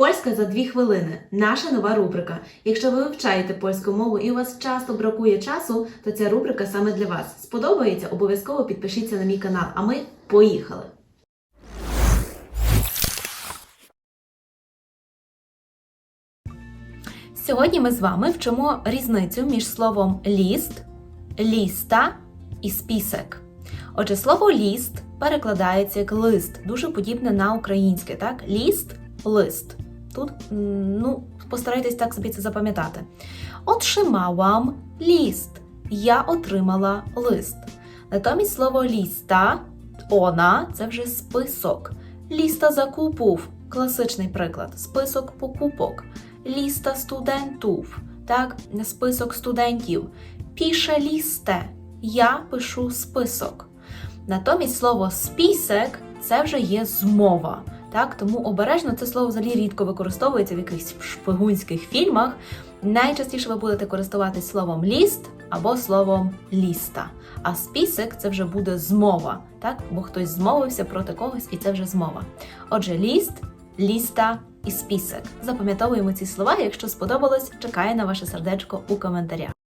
Польська за дві хвилини наша нова рубрика. Якщо ви вивчаєте польську мову і у вас часто бракує часу, то ця рубрика саме для вас. Сподобається? Обов'язково підпишіться на мій канал. А ми поїхали! Сьогодні ми з вами вчимо різницю між словом ліст, ліста і список. Отже, слово ліст перекладається як лист, дуже подібне на українське, так? Ліст, лист. Тут, ну, постарайтесь так собі це запам'ятати. Otrzymałam ліст. Я отримала лист. Натомість слово ліста, вона це вже список. Ліста закупів класичний приклад. Список покупок. Ліста студентів, так, список студентів. Піше лісте. Я пишу список. Натомість слово список це вже є змова. Так, тому обережно це слово взагалі рідко використовується в якихось шпигунських фільмах. Найчастіше ви будете користуватись словом ліст або словом ліста. А список це вже буде змова, так? Бо хтось змовився проти когось, і це вже змова. Отже, ліст, ліста і список. Запам'ятовуємо ці слова. Якщо сподобалось, чекаю на ваше сердечко у коментарях.